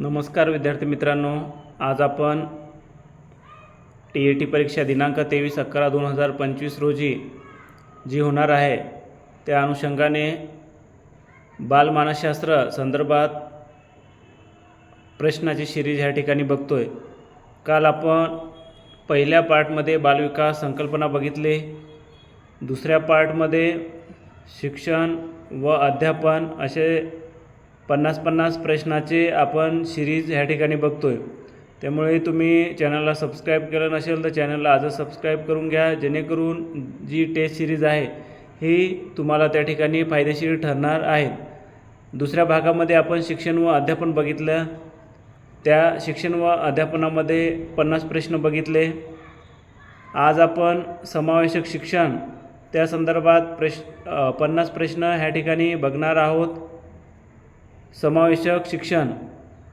नमस्कार विद्यार्थी मित्रांनो आज आपण टी ए टी परीक्षा दिनांक तेवीस अकरा दोन हजार पंचवीस रोजी जी होणार आहे त्या अनुषंगाने बालमानसशास्त्र संदर्भात प्रश्नाची सिरीज ह्या ठिकाणी बघतोय. काल आपण पहिल्या पार्टमध्ये बालविकास संकल्पना बघितले दुसऱ्या पार्टमध्ये शिक्षण व अध्यापन असे पन्नास पन्नास प्रश्नाचे आपण सिरीज ह्या ठिकाणी बघतो आहे त्यामुळे तुम्ही चॅनलला सबस्क्राईब केलं नसेल तर चॅनलला आजच सबस्क्राईब करून घ्या जेणेकरून जी टेस्ट सिरीज आहे ही तुम्हाला त्या ठिकाणी फायदेशीर ठरणार आहे. दुसऱ्या भागामध्ये आपण शिक्षण व अध्यापन बघितलं. त्या शिक्षण व अध्यापनामध्ये पन्नास प्रश्न बघितले. आज आपण समावेशक शिक्षण त्या संदर्भात प्रश पन्नास प्रश्न ह्या ठिकाणी बघणार आहोत. समावेशक शिक्षण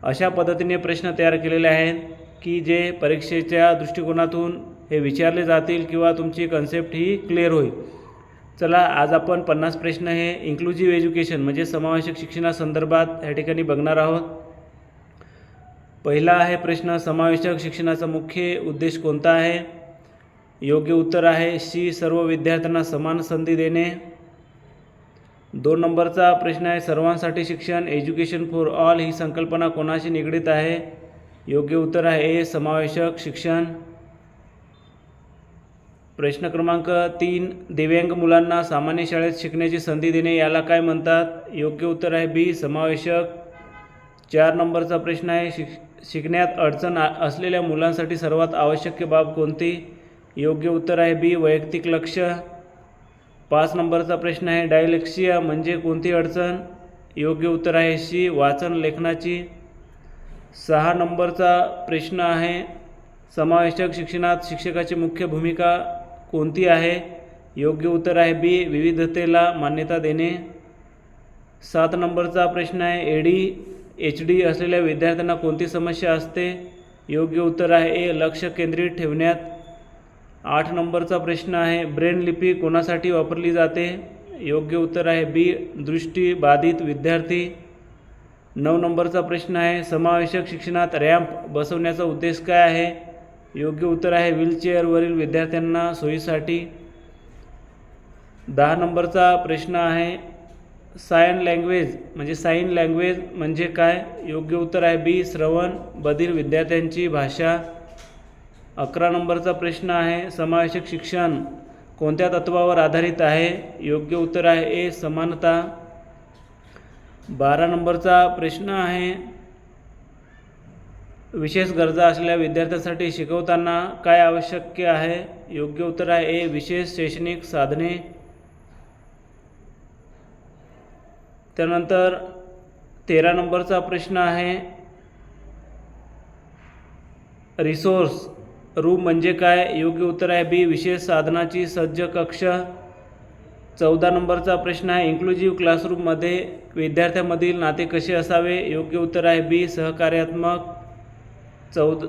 अशा पद्धतीने प्रश्न तयार केलेले आहेत की जे परीक्षेच्या दृष्टिकोनातून हे विचारले जातील किंवा तुमची कन्सेप्ट ही क्लिअर होईल. चला आज आपण पन्नास प्रश्न हे इन्क्लुझिव्ह एज्युकेशन म्हणजे समावेशक शिक्षणासंदर्भात ह्या ठिकाणी बघणार आहोत. पहिला आहे प्रश्न समावेशक शिक्षणाचा मुख्य उद्देश कोणता आहे? योग्य उत्तर आहे सी सर्व विद्यार्थ्यांना समान संधी देणे. दोन नंबरचा प्रश्न आहे सर्वांसाठी शिक्षण एज्युकेशन फॉर ऑल ही संकल्पना कोणाशी निगडीत आहे? योग्य उत्तर आहे ए समावेशक शिक्षण. प्रश्न क्रमांक तीन दिव्यांग मुलांना सामान्य शाळेत शिकण्याची संधी देणे याला काय म्हणतात? योग्य उत्तर आहे बी समावेशक. चार नंबरचा प्रश्न आहे शिक शिकण्यात अडचण आ- असलेल्या मुलांसाठी सर्वात आवश्यक बाब कोणती? योग्य उत्तर आहे बी वैयक्तिक लक्ष पाच नंबरचा प्रश्न आहे. डायलेक्सिया म्हणजे कोणती अडचण? योग्य उत्तर आहे शी वाचन लेखनाची. सहा नंबरचा प्रश्न आहे. समावेशक शिक्षणात शिक्षकाची मुख्य भूमिका कोणती आहे? योग्य उत्तर आहे बी विविधतेला मान्यता देणे. सात नंबरचा प्रश्न आहे. ए डी एच डी असलेल्या विद्यार्थ्यांना कोणती समस्या असते? योग्य उत्तर आहे ए लक्ष केंद्रित ठेवण्यात. आठ नंबरचा प्रश्न आहे ब्रेन लिपी कोणासाठी वापरली जाते? योग्य उत्तर आहे बी दृष्टीबाधित विद्यार्थी. नऊ नंबरचा प्रश्न आहे समावेशक शिक्षणात रॅम्प बसवण्याचा उद्देश काय आहे? योग्य उत्तर आहे व्हीलचेअरवरील विद्यार्थ्यांना सोयीसाठी. दहा नंबरचा प्रश्न आहे सायन लँग्वेज म्हणजे साईन लँग्वेज म्हणजे काय? योग्य उत्तर आहे बी श्रवण बधीर विद्यार्थ्यांची भाषा. अकरा नंबरचा प्रश्न आहे समावेशक शिक्षण कोणत्या तत्वावर आधारित आहे? योग्य उत्तर आहे ए समानता. बारा नंबरचा प्रश्न आहे विशेष गरजा असलेल्या विद्यार्थ्यांसाठी शिकवताना काय आवश्यक आहे? योग्य उत्तर आहे ए विशेष शैक्षणिक साधने. त्यानंतर तेरा नंबरचा प्रश्न आहे रिसोर्स. रूम म्हणजे काय? योग्य उत्तर आहे बी. विशेष साधनाची सज्ज कक्ष. चौदा नंबरचा प्रश्न आहे. इन्क्लुझिव्ह क्लासरूममध्ये विद्यार्थ्यांमधील नाते कसे असावे? योग्य उत्तर आहे बी. सहकार्यात्मक. चौद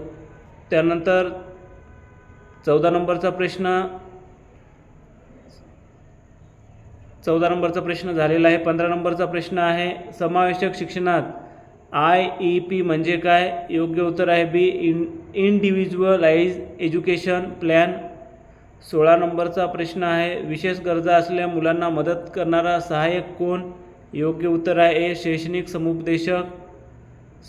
त्यानंतर चौदा नंबरचा प्रश्न. चौदा नंबरचा प्रश्न झालेला आहे. पंधरा नंबरचा प्रश्न आहे. समावेशक शिक्षणात आय ई पी म्हणजे काय? योग्य उत्तर आहे B in individualize education plan सोळा नंबरचा प्रश्न आहे. विशेष गरजा असलेल्या मुलांना मदत करणारा सहाय्यक कोण? योग्य उत्तर आहे ए शैक्षणिक समुपदेशक.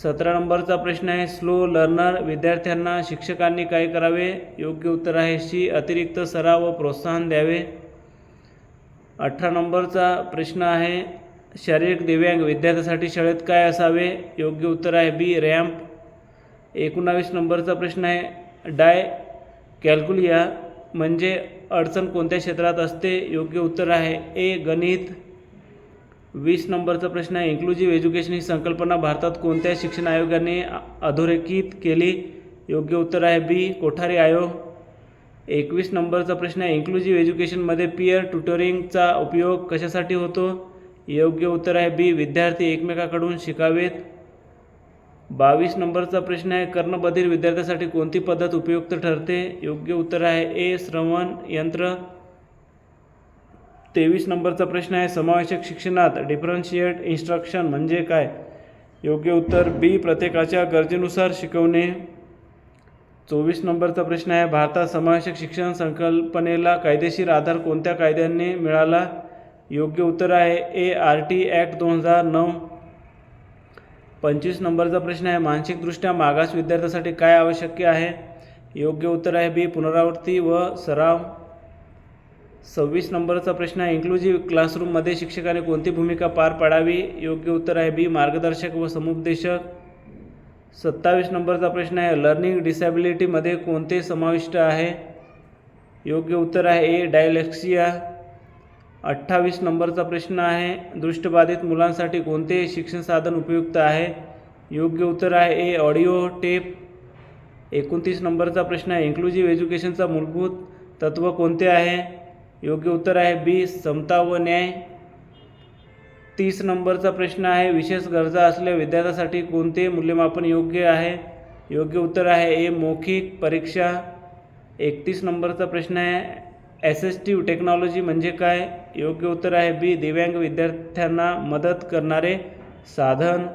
सतरा नंबरचा प्रश्न आहे. स्लो लर्नर विद्यार्थ्यांना शिक्षकांनी काय करावे? योग्य उत्तर आहे सी अतिरिक्त सराव व प्रोत्साहन द्यावे. अठरा नंबरचा प्रश्न आहे. शारीरिक दिव्यांग विद्यार्थ्यासाठी शाळेत काय असावे? योग्य उत्तर आहे बी रॅम्प. एकोणावीस नंबरचा प्रश्न आहे. डाय कॅल्क्युलिया म्हणजे अडचण कोणत्या क्षेत्रात असते? योग्य उत्तर आहे ए गणित. वीस नंबरचा प्रश्न आहे. इन्क्लुझिव्ह एज्युकेशन ही संकल्पना भारतात कोणत्या शिक्षण आयोगाने अधोरेखित केली? योग्य उत्तर आहे बी कोठारी आयोग. एकवीस नंबरचा प्रश्न आहे. इन्क्लुझिव्ह एज्युकेशनमध्ये पियर ट्युटरिंगचा उपयोग कशासाठी होतो? योग्य उत्तर आहे. बी विद्यार्थी एकमेकाकडून शिकावेत. बावीस नंबरचा प्रश्न आहे. कर्णबधीर विद्यार्थ्यासाठी कोणती पद्धत उपयुक्त ठरते? योग्य उत्तर आहे. ए श्रवण यंत्र. तेवीस नंबरचा प्रश्न आहे. समावेशक शिक्षणात डिफरन्शिएट इन्स्ट्रक्शन म्हणजे काय? योग्य उत्तर बी प्रत्येकाच्या गरजेनुसार शिकवणे. चोवीस नंबरचा प्रश्न आहे. भारतात समावेशक शिक्षण संकल्पनेला कायदेशीर आधार कोणत्या कायद्याने मिळाला? योग्य उत्तर आहे. ए आर टी ॲक्ट दोन हजार नऊ. पंचवीस नंबरचा प्रश्न आहे. मानसिकदृष्ट्या मागास विद्यार्थ्यासाठी काय आवश्यक आहे? योग्य उत्तर आहे बी पुनरावृत्ती व सराव. सव्वीस नंबरचा प्रश्न आहे. इन्क्लुझिव्ह क्लासरूममध्ये शिक्षकाने कोणती भूमिका पार पाडावी? योग्य उत्तर आहे बी मार्गदर्शक व समुपदेशक. सत्तावीस नंबरचा प्रश्न आहे. लर्निंग डिसॅबिलिटीमध्ये कोणते समाविष्ट आहे? योग्य उत्तर आहे ए डायलेक्सिया. अठ्ठावीस नंबरचा प्रश्न आहे दृष्टबाधित मुलांसाठी कोणते शिक्षण साधन उपयुक्त आहे? योग्य उत्तर आहे ए ऑडिओ टेप. एकोणतीस नंबरचा प्रश्न आहे इन्क्लुझिव्ह एज्युकेशनचा मूलभूत तत्त्व कोणते आहे? योग्य उत्तर आहे बी समता व न्याय. तीस नंबरचा प्रश्न आहे विशेष गरजा असलेल्या विद्यार्थ्यासाठी कोणते मूल्यमापन योग्य आहे? योग्य उत्तर आहे ए मौखिक परीक्षा. एकतीस नंबरचा प्रश्न आहे ॲसिस्टिव्ह टेक्नॉलॉजी म्हणजे काय? योग्य उत्तर आहे बी दिव्यांग विद्यार्थ्यांना मदत करणारे साधन.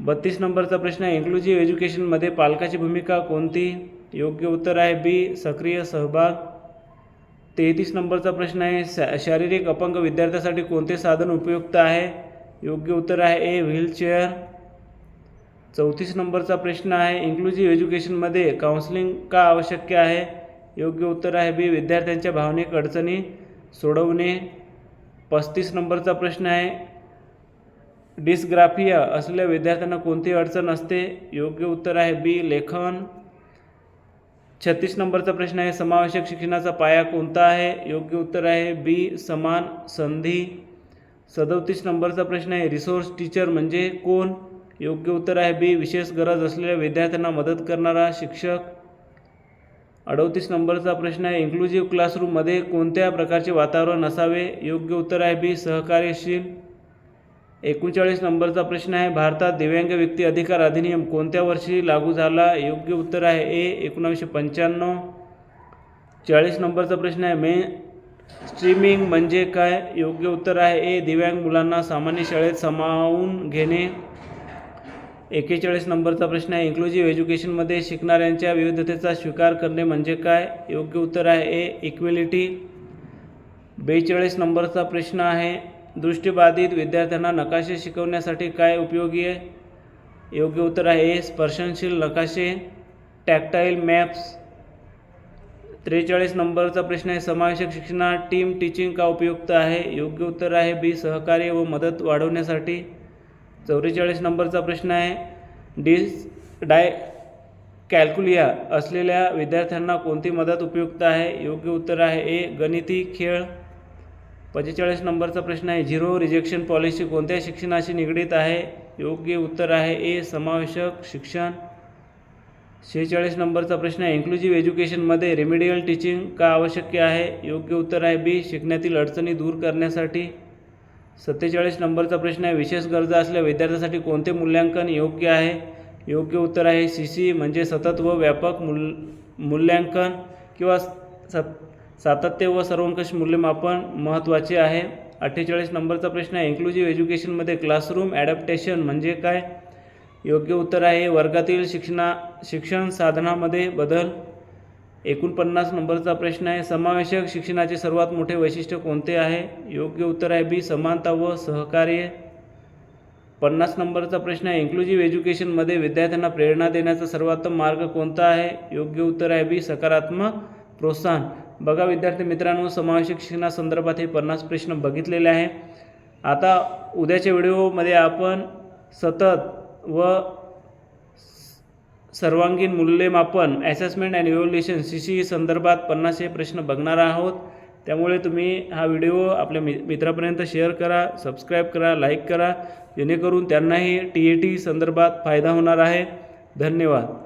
बत्तीस नंबरचा प्रश्न आहे इन्क्लुझिव्ह एज्युकेशनमध्ये पालकाची भूमिका कोणती? योग्य उत्तर आहे बी सक्रिय सहभाग. तेहतीस नंबरचा प्रश्न आहे शा शारीरिक अपंग विद्यार्थ्यासाठी कोणते साधन उपयुक्त आहे? योग्य उत्तर आहे ए व्हीलचेअर चौतीस नंबरचा प्रश्न आहे इन्क्लुझिव्ह एज्युकेशनमध्ये काउन्सिलिंग का आवश्यक आहे? योग्य उत्तर आहे बी. विद्यार्थ्यांच्या भावनिक अडचणी सोडवणे. पस्तीस नंबरचा प्रश्न आहे. डिस्ग्राफिया असलेल्या विद्यार्थ्यांना कोणती अडचण असते? योग्य उत्तर आहे बी. लेखन. छत्तीस नंबरचा प्रश्न आहे. समावेशक शिक्षणाचा पाया कोणता आहे? योग्य उत्तर आहे बी. समान संधी. सदोतीस नंबरचा प्रश्न आहे. रिसोर्स टीचर म्हणजे कोण? योग्य उत्तर आहे बी. विशेष गरज असलेल्या विद्यार्थ्यांना मदत करणारा शिक्षक. अडोतीस नंबरचा प्रश्न आहे इन्क्लुझिव्ह क्लासरूममध्ये कोणत्या प्रकारचे वातावरण असावे योग्य उत्तर आहे बी सहकार्यशील. एकोणचाळीस नंबरचा प्रश्न आहे भारतात दिव्यांग व्यक्ती अधिकार अधिनियम कोणत्या वर्षी लागू झाला? योग्य उत्तर आहे ए एकोणावीसशे पंच्याण्णव. चाळीस नंबरचा प्रश्न आहे मे स्ट्रीमिंग म्हणजे काय? योग्य उत्तर आहे ए दिव्यांग मुलांना सामान्य शाळेत सामावून घेणे. एकेचाळीस नंबरचा प्रश्न आहे. इन्क्लुझिव्ह एज्युकेशनमध्ये शिकणाऱ्यांच्या विविधतेचा स्वीकार करणे म्हणजे काय? योग्य उत्तर आहे ए इक्वेलिटी बेचाळीस नंबरचा प्रश्न आहे दृष्टीबाधित विद्यार्थ्यांना नकाशे शिकवण्यासाठी काय उपयोगी आहे? योग्य उत्तर आहे ए स्पर्शनशील नकाशे. टॅक्टाईल मॅप्स त्रेचाळीस नंबरचा प्रश्न आहे समावेशक शिक्षणात टीम टीचिंग का उपयुक्त आहे? योग्य उत्तर आहे बी सहकार्य व मदत वाढवण्यासाठी. चौवेचाळीस नंबरचा प्रश्न आहे. डिस डाय कॅल्क्युलिया असलेल्या विद्यार्थ्यांना कोणती मदत उपयुक्त आहे? योग्य उत्तर आहे ए गणिती खेळ. पंचेचाळीस नंबरचा प्रश्न आहे. झिरो रिजेक्शन पॉलिसी कोणत्या शिक्षणाशी निगडीत आहे? योग्य उत्तर आहे ए समावेशक शिक्षण. शेहेचाळीस नंबरचा प्रश्न आहे. इन्क्लुझिव्ह एज्युकेशनमध्ये रेमिडियल टीचिंग का आवश्यक आहे? योग्य उत्तर आहे बी शिकण्यातील अडचणी दूर करण्यासाठी. सत्तेचाळीस नंबरचा प्रश्न आहे. विशेष गरजा असल्या विद्यार्थ्यासाठी कोणते मूल्यांकन योग्य आहे? योग्य उत्तर आहे सी सी म्हणजे सतत व व्यापक मूल मूल्यांकन किंवा सत सातत्य व सर्वंकष मूल्यमापन महत्त्वाचे आहे. अठ्ठेचाळीस नंबरचा प्रश्न आहे. इन्क्लुझिव्ह एज्युकेशनमध्ये क्लासरूम ॲडॅप्टेशन म्हणजे काय? योग्य उत्तर आहे. वर्गातील शिक्षणा शिक्षण साधनामध्ये बदल एकोणपन्नास नंबरचा प्रश्न आहे. समावेशक शिक्षणाचे सर्वात मोठे वैशिष्ट्य कोणते आहे? योग्य उत्तर आहे बी समानता व सहकार्य. पन्नास नंबरचा प्रश्न आहे. इन्क्लुझिव्ह एज्युकेशनमध्ये विद्यार्थ्यांना प्रेरणा देण्याचा सर्वोत्तम मार्ग कोणता आहे? योग्य उत्तर आहे बी सकारात्मक प्रोत्साहन. बघा विद्यार्थी मित्रांनो समावेशक शिक्षणासंदर्भात हे पन्नास प्रश्न बघितलेले आहे. आता उद्याच्या व्हिडिओमध्ये आपण सतत व सर्वांगीण मूल्यमापन assessment and evaluation C C संदर्भात पन्नास हे प्रश्न बघणार आहोत. त्यामुळे तुम्ही हा व्हिडिओ आपल्या मि मित्रापर्यंत शेअर करा सबस्क्राईब करा लाईक करा. जेणेकरून त्यांनाही टी ए टी संदर्भात फायदा होणार आहे. धन्यवाद.